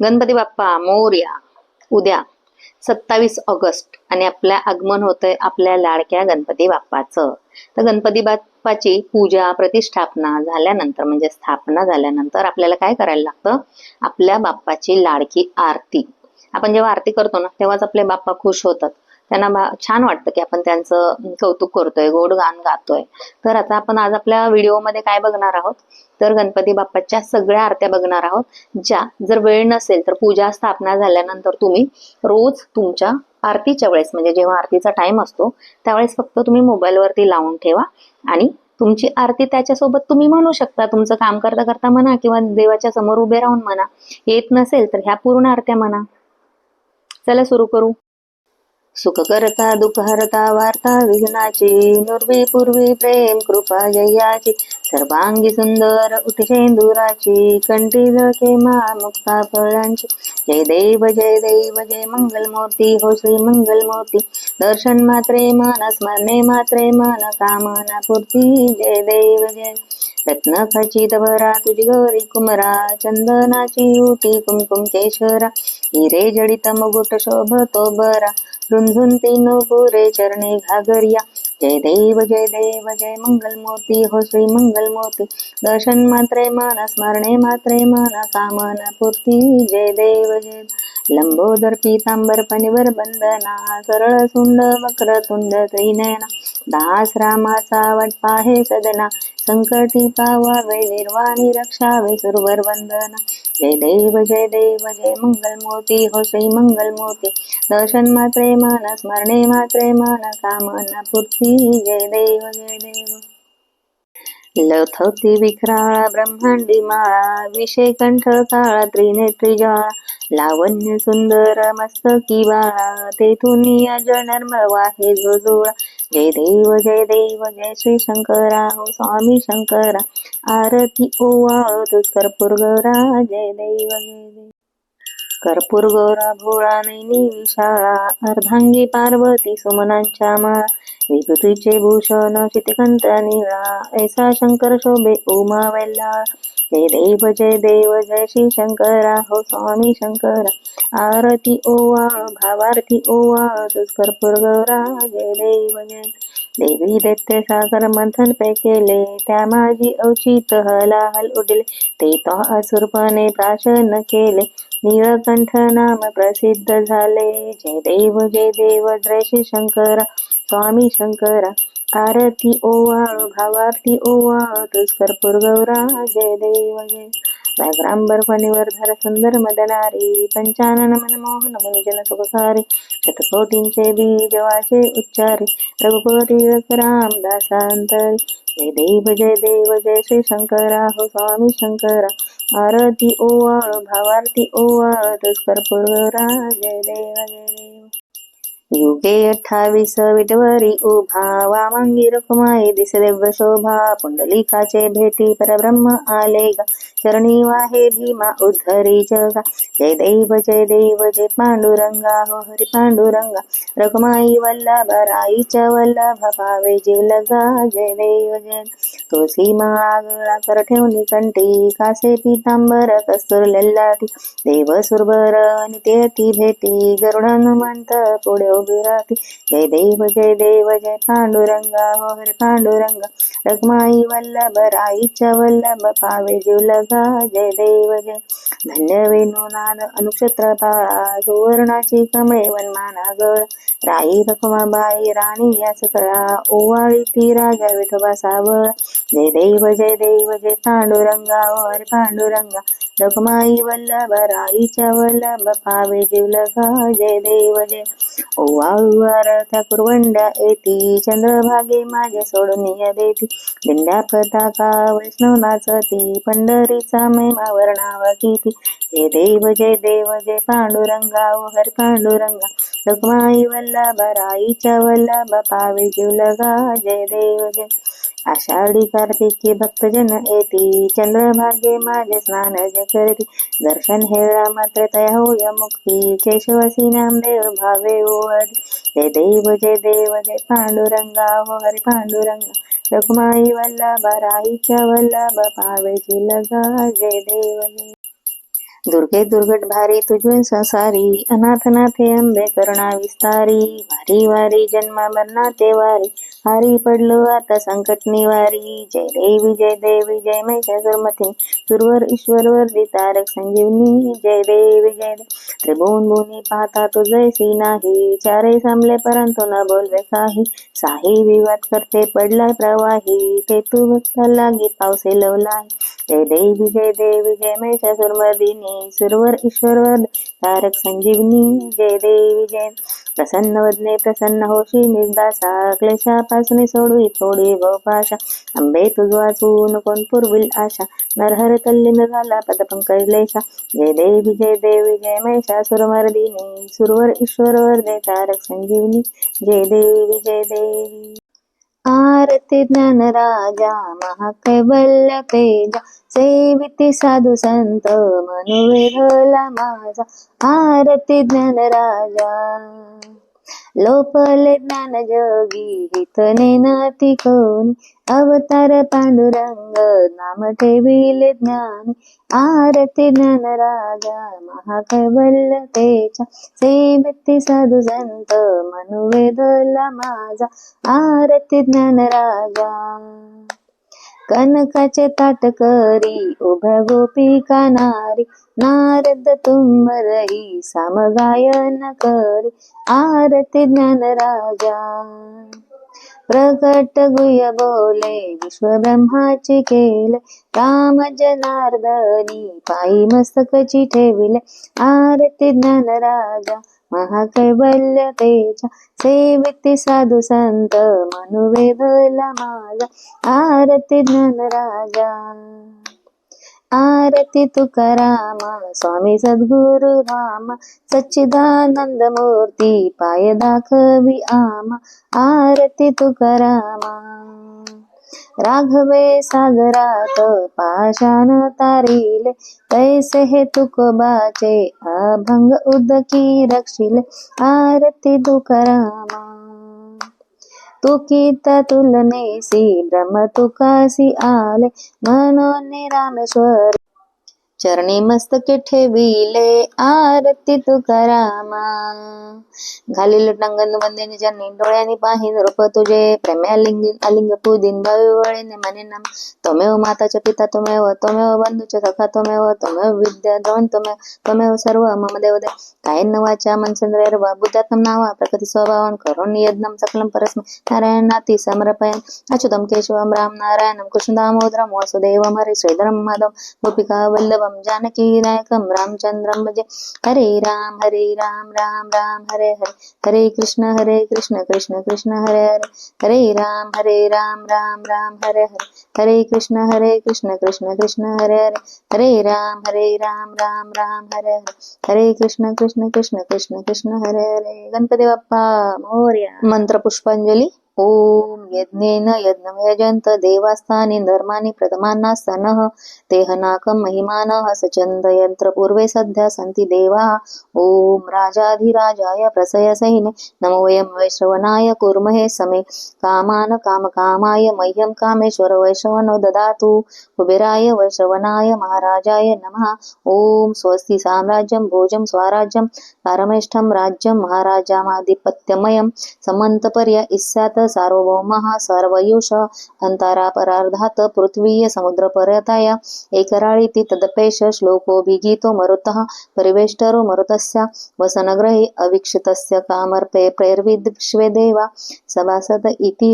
गणपती बाप्पा मोर्या उद्या सत्तावीस ऑगस्ट आणि आपल्या आगमन होतंय आपल्या लाडक्या गणपती बाप्पाचं. तर गणपती बाप्पाची पूजा प्रतिष्ठापना झाल्यानंतर म्हणजे स्थापना झाल्यानंतर आपल्याला काय करायला लागतं? आपल्या बाप्पाची लाडकी आरती. आपण जेव्हा आरती करतो ना तेव्हाच आपले बाप्पा खुश होतात. त्यांना छान वाटतं की आपण त्यांचं कौतुक करतोय गोड गाण गातोय. तर आता आपण आज आपल्या व्हिडिओमध्ये काय बघणार आहोत? तर गणपती बाप्पाच्या सगळ्या आरत्या बघणार आहोत. ज्या जर वेळ नसेल तर पूजा स्थापना झाल्यानंतर तुम्ही रोज तुमच्या आरतीच्या वेळेस म्हणजे जेव्हा आरतीचा टाइम असतो त्यावेळेस फक्त तुम्ही मोबाईलवरती लावून ठेवा आणि तुमची आरती त्याच्यासोबत तुम्ही म्हणू शकता. तुमचं काम करता करता म्हणा किंवा देवाच्या समोर उभे राहून म्हणा. येत नसेल तर ह्या पूर्ण आरत्या म्हणा. चला सुरू करू. सुख करता दुःख वार्ता विघ्नाची नुर्वी पूर्वी प्रेम कृपा जयाची सर्वांगी सुंदर उठशेंदुराची कंठी झळके मा मुक्ता फळांची. जय देव जय देव जय मंगलमूर्ती हो श्री मंगलमूर्ती. दर्शन मात्रे मन स्मरणे मात्रे मन कामना पूर्ती. जय देव जय. रत्न खचित भरा तुझी गौरी कुमरा चंदनाची युटी कुमकुम केशरा. हिरे जडित मुगुट शोभतो बरा. रुंझुंती पुरे चरणे घागरिया। जय देव जय देव जय मंगलमूर्ती हो श्री मंगलमूर्ती। दर्शन मात्रे मन स्मरणे मात्रे मन कामना पूर्ती। जय देव जय लंबोदर पीतांबर पनिवर बंदना सरळ सुंड वक्र तुंड त्रिनयना। दास रामाचा वटपा हे सदना। संकटी पावावे निर्वाणी रक्षावे सुरवर वंदन. जय देव जय देव जय मंगलमूर्ती हो श्री मंगलमूर्ती दर्शन मात्रे मान स्मरणे मात्रे मान कामना पूर्ती. जय देव जय देव. लथवती विखराळा ब्रह्मांडी माळा विषय कंठ काळा त्रिनेत्री जाळा लावण्य सुंदर मस्तकी बाळा तेथून या जनर्म वाहे जोजोळा जय देव जय देव जय श्री शंकरा हो स्वामी शंकरा आरती ओवाळ तुझ कर्पूर गौरा जय देव जय देव. कर्पूर गौरा भोळा नैनी विशाळा अर्धांगी पार्वती सुमनांच्या माळा विभूतीचे भूषण चितकंत निळा ऐसा शंकर शोभे उमा वेल्ला जय देव जय देव जय श्री शंकरा हो स्वामी शंकरा. आरती ओवा भावार्थी ओवा तुझ गौरा जय देव जय. देवी दैत्य सागर मंथन पे केले त्या माझी औचित हलाहल उडले. ते तो असुरपणे प्राशन केले. नीळकंठ नाम प्रसिद्ध झाले. जय देव जय देव जय श्री शंकरा स्वामी शंकरा. आरती ओवाळ भावार्थी ओवाळ तुझ कर्पूर गौरा जय देव जय. व्याघ्रांबर फणीवर सुंदर मदनारी पंचानन मनमोहन मुनिजन सुखकारी शतकोटींचे बीज वाचे उच्चारे रघुपती राम दासांतरी. जय देव जय देव जय श्री शंकरा हो स्वामी शंकरा. आरती ओवाळ भावार्थी ओवाळ तुझ कर्पूर गौरा जय देव जय देव. युगे अठ्ठावीस विटवरी उभा वामांगी रखुमाई दिस देव शोभा पुंडलिकाचे भेटी परब्रह्म आले गा चरणी वाहे भीमा उद्धरी जगा. जय दैव जय देव जय पांडुरंगा हो हरी पांडुरंगा. रखुमाई वल्लभ राईच्या वल्लभ भावे जीव लगा जय देव जय तुळशी माळा गळा कर ठेवणी कंटी कासे पितांबर कस्तूर लल्लाटी. देव सुरबर नित्यती भेटी गरुड हनुमंत पुढे उभी जय देव जय देव जय पांडुरंगा हो हरे पांडुरंगा. रखमाई वल्लभ राईच्या वल्लभ पावे जीव जय देव जय. धन्य वेणू नाद अनुक्षत्र बाळा सुवर्णाची कमळे वनमाना गळ राई रखमाबाई राणी या सकळा ओवाळी ती राजा विठोबा सावळ. जय देव जय देव जय पांडुरंगा हो हरे पांडुरंगा. रघुमाई वल्लभ राईच्या वल्लभ पावे जीव जय देव जय. ओवाळूवर त्या कुरवंड्या येती चंद्रभागे माझे सोडून या देती. दिंड्या पताका वैष्णव नाचती पंढरीचा महिमा वर्णावा किती. जय देव जय देव जय पांडुरंगा ओ हर पांडुरंगा. रघुमाई वल्लभ राईच्या वल्लभ पावे जीव जय देव जय. आषाढी कार्तिकी भक्तजन येती. चंद्रभागे माझे स्नान जे करती. दर्शन हेळा मात्र तया होय मुक्ती. केशवासी नामदेव भावे ओळी जय देव जय देव जय पांडुरंगा. हो हरी पांडुरंगा. रखुमाई वल्लभ राईच्या वल्लभ पावे लगा जय देव जय दुर्गे दुर्गट भारी तुझून संसारी. अनाथ नाथे अंबे करुणा विस्तारी. वारी वारी जन्म मरणाते वारी. हारी पडलो आता संकट निवारी. जय देवी जय देवी जय महिषासुरमती सुरवर वर्दी तारक संजीवनी. जय देवी जय देवी त्रिभुवन भुवनी पाहता तो जयसी नाही. चारे सामले परंतु न बोलवे काही. साही विवाद करते पडलाय प्रवाही. ते तू भक्त लागी पावसे लवलाय जय देवी जय देवी जय महिषासुरमदिनी सुरवर ईश्वर वर्दी तारक संजीवनी. जय देवी जय प्रसन्न वदने प्रसन्न होशी निर्दासा. क्लेशापासून सोडवी थोडी भवपाशा अंबे तुझ वाचून कोण पुरविल आशा? नरहर तल्लीन झाला पदपंकजलेशा जय देवी जय देवी जय महिषासुरमर्दिनी सुरवर ईश्वरवर दे तारक संजीवनी जय देवी जय देवी. आरती ज्ञान राजा महाकैवल्य तेजा सेविती साधू संत मनुवेधला माझा आरती ज्ञान राजा. लोपले ज्ञान जोगी हितने नाती कोणी. अवतार पांडुरंग नाम ठेविले ज्ञानी. आरती ज्ञान राजा महाकैवल्य तेच्या सेविती साधू संत मनुवेदला माझा. आरती ज्ञान राजा. कनकाचे ताट करी उभ्या गोपिका नारी नारद तुंबरही सामगायन करी आरती ज्ञान राजा. प्रकट गुय बोले विश्व ब्रह्माची केले राम जनार्दनी पायी मस्तकची ठेविले आरती ज्ञान राजा. महाकैवल्य तेजा सेविती साधू संत मनुवेदला माझा. आरती ज्ञान राजा. आरती तुकारामा स्वामी सद्गुरु रामा सच्चिदानंद मूर्ती पाय दाखवी आमा. आरती तुकारामा. राघवे सागरात पाषाण तारिले तैसे हे तुकोबाचे अभंग उदकी रक्षिले आरती तुकारामा. तुकीत तुलनेसी ब्रह्म तुकासी आले म्हणून रामेश्वर चरणी मस्तके ठेविले आरती तुकारामा घालील टांगण वंदेने ज्यांनी डोळ्याने पाहिन रूप तुझे. प्रेम्यालिंग अलिंग पुदिन वळीने मने नम. त्वमेव माताच्या पिता त्वमेव त्वमेव बंधूच्या सखा त्वमेव त्वमेव विद्या द्रोण त्वमेव त्वमेव सर्व मम देवदे कायेन वाचा मनचंद्रेर बुद्धात्म नावा प्रकृती स्वभावन करून यज्ञम सकलम परस्म. नारायण नाती समर्पयन. अच्युतम केशवम राम नारायणम कृष्ण दामोदरम वासुदेवम हरे श्रीधरम माधव. गोपिका वल्लभम जानकी नायकम रामचंद्रम भजे हरे राम हरे राम राम राम हरे हरे. हरे कृष्ण हरे कृष्ण कृष्ण कृष्ण हरे हरे. हरे राम हरे राम राम राम हरे हरे. हरे कृष्ण हरे कृष्ण कृष्ण कृष्ण हरे हरे. हरे राम हरे राम राम राम हरे हरे. हरे कृष्ण कृष्ण कृष्ण कृष्ण कृष्ण हरे हरे. गणपती बाप्पा मोर्या. मंत्र पुष्पांजली ओम यज्ञेन यज्ञम देवास्थाने धर्मानि प्रथमाना सनः तेहनाकं महिमानः सचन्द यंत्र पूर्वे सध्या सन्ति देवा। ओम राजाधिराजाय प्रसयसैने नमो वयं वैश्रवणाय कुर्महे समे। कामान कामकामाय मह्यं कामेश्वर वैश्रवणो ददातु। कुबेराय वैश्रवणाय महाराजाय नमः। ओम स्वस्ति साम्राज्यं भोजं स्वराज्यं पारमेष्ठं राज्यं महाराजामाधिपत्यमयं। समन्तपर्य इस्यात् सार्वभौमः सर्वयुष अंतरापरार्धात् पृथ्वीय समुद्रपर्यताय एकराळीति तदपेश श्लोको भिगीतो मरुतः परिवेष्टरो मरुतस्य वसनग्रहे अवीक्षितस्य कामर्पे प्रेर्विद्विश्वे देवा सभासद इति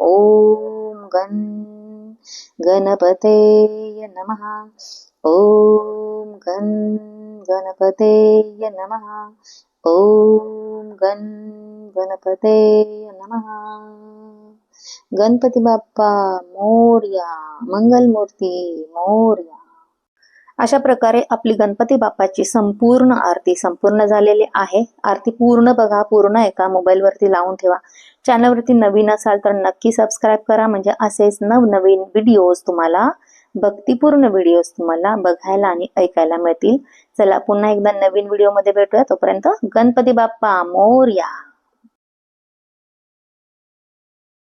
ॐ गण गणपतेय नमः। ॐ गण गणपतेय नमः। ॐ गण गणपते नमः। गणपती बाप्पा मोर्या मंगलमूर्ती मोर्या। अशा प्रकारे आपली गणपती बाप्पाची संपूर्ण आरती संपूर्ण झालेली आहे. आरती पूर्ण बघा पूर्ण एका मोबाईलवरती लावून ठेवा. चॅनलवरती नवीन असाल तर नक्की सबस्क्राईब करा. म्हणजे असेच नवनवीन व्हिडिओज तुम्हाला भक्तीपूर्ण व्हिडिओज तुम्हाला बघायला आणि ऐकायला मिळतील. चला पुन्हा एकदा नवीन व्हिडिओमध्ये भेटूया. तोपर्यंत गणपती बाप्पा मोर्या!